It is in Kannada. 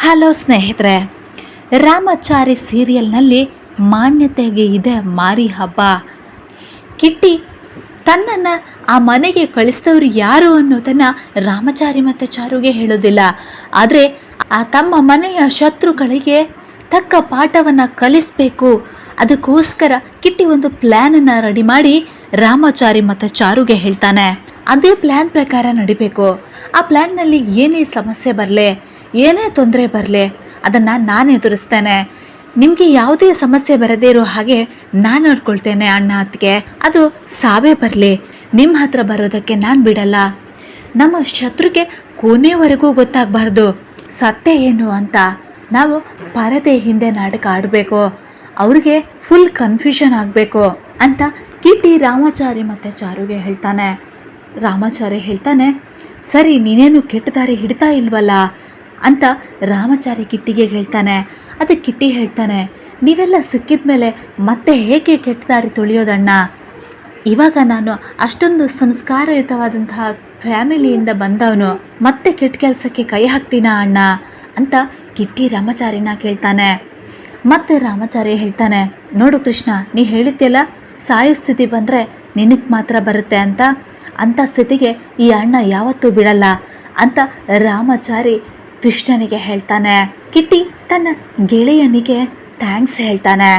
ಹಲೋ ಸ್ನೇಹಿತರೆ, ರಾಮಾಚಾರಿ ಸೀರಿಯಲ್ನಲ್ಲಿ ಮಾನ್ಯತೆಗೆ ಇದೆ ಮಾರಿ ಹಬ್ಬ. ಕಿಟ್ಟಿ, ತನ್ನನ್ನು ಆ ಮನೆಗೆ ಕಳಿಸಿದವರು ಯಾರು ಅನ್ನೋದನ್ನು ರಾಮಚಾರಿ ಮತ್ತು ಚಾರುಗೆ ಹೇಳೋದಿಲ್ಲ. ಆದರೆ ಆ ತಮ್ಮ ಮನೆಯ ಶತ್ರುಗಳಿಗೆ ತಕ್ಕ ಪಾಠವನ್ನು ಕಲಿಸಬೇಕು. ಅದಕ್ಕೋಸ್ಕರ ಕಿಟ್ಟಿ ಒಂದು ಪ್ಲ್ಯಾನನ್ನು ರೆಡಿ ಮಾಡಿ ರಾಮಾಚಾರಿ ಮತ್ತು ಚಾರುಗೆ ಹೇಳ್ತಾನೆ. ಅದೇ ಪ್ಲ್ಯಾನ್ ಪ್ರಕಾರ ನಡಿಬೇಕು. ಆ ಪ್ಲ್ಯಾನ್ನಲ್ಲಿ ಏನೇ ಸಮಸ್ಯೆ ಬರಲಿ ಏನೇ ತೊಂದರೆ ಬರಲಿ, ಅದನ್ನು ನಾನು ಎದುರಿಸ್ತೇನೆ. ನಿಮಗೆ ಯಾವುದೇ ಸಮಸ್ಯೆ ಬರದೇ ಇರೋ ಹಾಗೆ ನಾನು ನೋಡ್ಕೊಳ್ತೇನೆ ಅಣ್ಣ ಅತ್ತಿಗೆ ಅದು ಸಾವೇ ಬರಲಿ ನಿಮ್ಮ ಹತ್ರ ಬರೋದಕ್ಕೆ ನಾನು ಬಿಡಲ್ಲ. ನಮ್ಮ ಶತ್ರುಗೆ ಕೊನೆವರೆಗೂ ಗೊತ್ತಾಗಬಾರ್ದು ಸತ್ಯ ಏನು ಅಂತ. ನಾವು ಪರದೆ ಹಿಂದೆ ನಾಟಕ ಆಡಬೇಕು, ಅವ್ರಿಗೆ ಫುಲ್ ಕನ್ಫ್ಯೂಷನ್ ಆಗಬೇಕು ಅಂತ ಕಿಟ್ಟಿ ರಾಮಾಚಾರಿ ಮತ್ತು ಚಾರುಗೆ ಹೇಳ್ತಾನೆ. ರಾಮಾಚಾರಿ ಹೇಳ್ತಾನೆ, ಸರಿ, ನೀನೇನು ಕೆಟ್ಟ ದಾರಿ ಹಿಡ್ತಾ ಇಲ್ವಲ್ಲ? ಅಂತ ರಾಮಚಾರಿ ಕಿಟ್ಟಿಗೆ ಹೇಳ್ತಾನೆ. ಅದು ಕಿಟ್ಟಿ ಹೇಳ್ತಾನೆ, ನೀವೆಲ್ಲ ಸಿಕ್ಕಿದ ಮೇಲೆ ಮತ್ತೆ ಹೇಗೆ ಕೆಟ್ಟ ದಾರಿ ತುಳಿಯೋದಣ್ಣ ಇವಾಗ ನಾನು ಅಷ್ಟೊಂದು ಸಂಸ್ಕಾರಯುತವಾದಂತಹ ಫ್ಯಾಮಿಲಿಯಿಂದ ಬಂದವನು. ಮತ್ತೆ ಕೆಟ್ಟ ಕೆಲಸಕ್ಕೆ ಕೈ ಹಾಕ್ತೀನಾ ಅಣ್ಣ? ಅಂತ ಕಿಟ್ಟಿ ರಾಮಚಾರಿನ ಕೇಳ್ತಾನೆ. ಮತ್ತೆ ರಾಮಚಾರಿ ಹೇಳ್ತಾನೆ, ನೋಡು ಕೃಷ್ಣ, ನೀ ಹೇಳಿದ್ದೆಲ್ಲ ಸಾಯೋ ಸ್ಥಿತಿ ಬಂದರೆ ನಿನಗೆ ಮಾತ್ರ ಬರುತ್ತೆ ಅಂತ. ಅಂಥ ಸ್ಥಿತಿಗೆ ಈ ಅಣ್ಣ ಯಾವತ್ತೂ ಬಿಡಲ್ಲ ಅಂತ ರಾಮಚಾರಿ ಕೃಷ್ಣನಿಗೆ ಹೇಳ್ತಾನೆ. ಕಿಟ್ಟಿ ತನ್ನ ಗೆಳೆಯನಿಗೆ ಥ್ಯಾಂಕ್ಸ್ ಹೇಳ್ತಾನೆ.